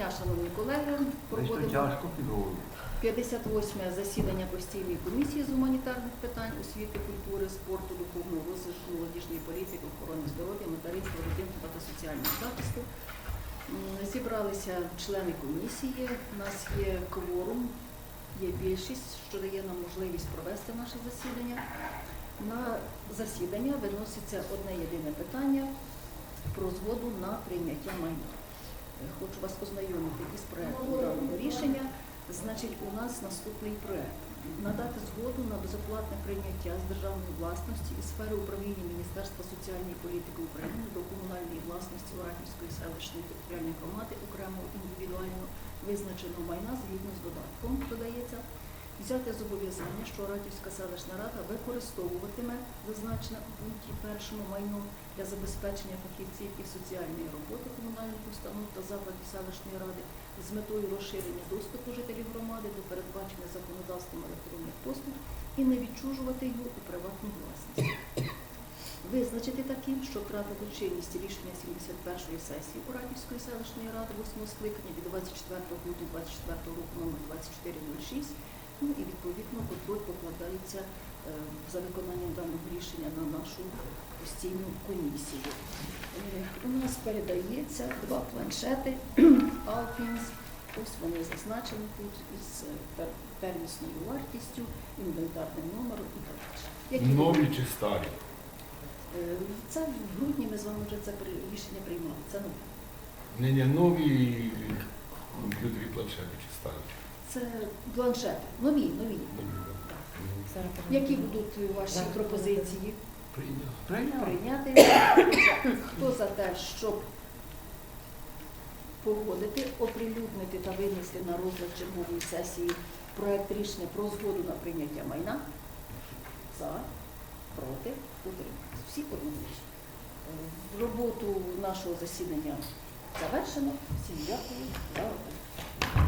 дня, шановні колеги. Проводимо тяжко підловити. 58 засідання постійної комісії з гуманітарних питань, освіти, культури, спорту, духовного розвитку, молодіжної політики, охорони здоров'я, материнства, родинства та соціального захисту. Зібралися члени комісії. У нас є кворум, є більшість, що дає нам можливість провести наше засідання. На засідання виноситься одне єдине питання про згоду на прийняття майна. Хочу вас ознайомити із проектом даного рішення. Значить, у нас наступний проект. Надати згоду на безоплатне прийняття з державної власності із сфери управління Міністерства соціальної політики України до комунальної власності Орахівської селищної територіальної громади окремо індивідуально визначеного майна згідно з додатком, додається, взяти зобов'язання, що Оратівська селищна рада використовуватиме зазначене у пункті першому майно для забезпечення фахівців і соціальної роботи комунальних установ та закладів селищної ради з метою розширення доступу жителів громади до передбачених законодавством електронних послуг і не відчужувати його у приватну власність. Визначити таким, що втратити чинність рішення 71-ї сесії Урадівської селищної ради 8 скликання від 24 грудня 24 року номер 2406 Ну і відповідно контроль покладається е, за виконанням даного рішення на нашу постійну комісію. Е, У нас передається два планшети Alpins. Ось вони зазначені тут із е, первісною вартістю, інвентарним номером і так далі. Нові чи старі? Це в грудні ми з вами вже це рішення приймали. Це нове. Не, не нові комп'ютері планшети чи старі. Це планшети. Нові, нові. Які будуть ваші пропозиції? Прийняти. Хто за те, щоб погодити, оприлюднити та винести на розгляд чергової сесії проект рішення про згоду на прийняття майна? За, проти, утримались. Всі одноголосно. Е, Роботу нашого засідання завершено. Всім дякую за роботу.